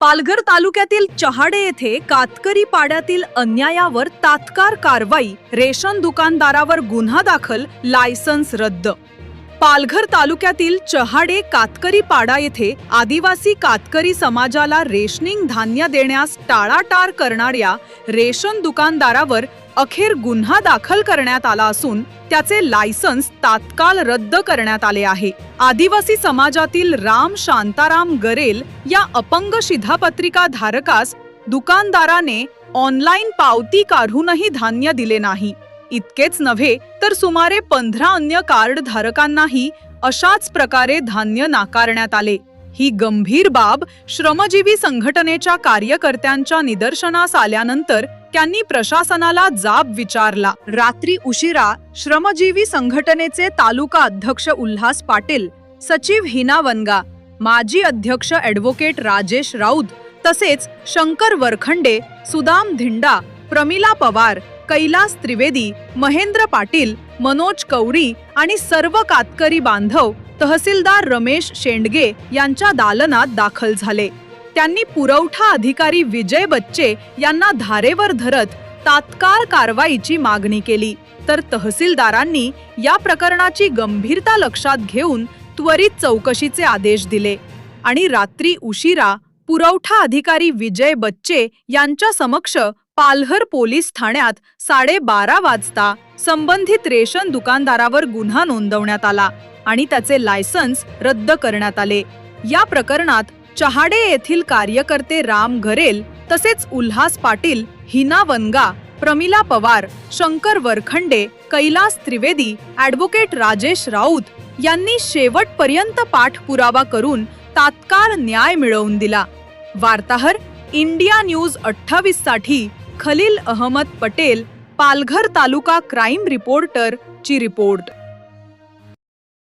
पालघर तालुक्यातील चहाडे येथे कातकरी पाड्यातील अन्यायावर तात्काळ कारवाई रेशन दुकानदारावर गुन्हा दाखल लायसन्स रद्द पालघर तालुक्यातील चहाडे कातकरी पाडा येथे आदिवासी कातकरी समाजाला रेशनिंग धान्य देण्यास टाळाटाळ करणाऱ्या रेशन दुकानदारावर अखेर गुन्हा दाखल करण्यात आला असून त्याचे लायसन्स तात्काळ रद्द करण्यात आले आहे. आदिवासी समाजातील राम शांताराम गरेल या अपंग शिधापत्रिका धारकास दुकानदाराने ऑनलाईन पावती काढूनही धान्य दिले नाही. इतकेच नव्हे तर सुमारे पंधरा अन्य कार्ड धारकांनाही अशाच प्रकारे धान्य नाकारण्यात आले. ही गंभीर बाब श्रमजीवी संघटनेच्या कार्यकर्त्यांच्या निदर्शनास आल्यानंतर त्यांनी प्रशासनाला जाब विचारला. रात्री उशिरा श्रमजीवी संघटनेचे तालुका अध्यक्ष उल्हास पाटील सचिव हिना वनगा माजी अध्यक्ष ॲडव्होकेट राजेश राऊत तसेच शंकर वरखंडे सुदाम धिंडा प्रमिला पवार कैलास त्रिवेदी महेंद्र पाटील मनोज कौरी आणि सर्व कातकरी बांधव तहसीलदार रमेश शेंडगे यांच्या दालनात दाखल झाले. त्यांनी पुरवठा अधिकारी विजय बच्चे यांना धारेवर धरत तात्काळ कारवाईची मागणी केली. तर तहसीलदारांनी या प्रकरणाची गंभीरता लक्षात घेऊन त्वरित चौकशीचे आदेश दिले आणि रात्री उशिरा पुरवठा अधिकारी विजय बच्चे यांच्या समक्ष पालघर पोलीस ठाण्यात साडेबारा वाजता संबंधित रेशन दुकानदारावर गुन्हा नोंदवण्यात आला आणि त्याचे लायसन्स रद्द करण्यात आले. या प्रकरणात चहाडे येथील कार्यकर्ते राम घरेल तसेच उल्हास पाटील हिना वनगा प्रमिला पवार शंकर वरखंडे कैलास त्रिवेदी ॲडव्होकेट राजेश राऊत यांनी शेवटपर्यंत पाठपुरावा करून तात्काळ न्याय मिळवून दिला. वार्ताहर इंडिया न्यूज अठ्ठावीससाठी खलील अहमद पटेल पालघर तालुका क्राईम रिपोर्टर ची रिपोर्ट.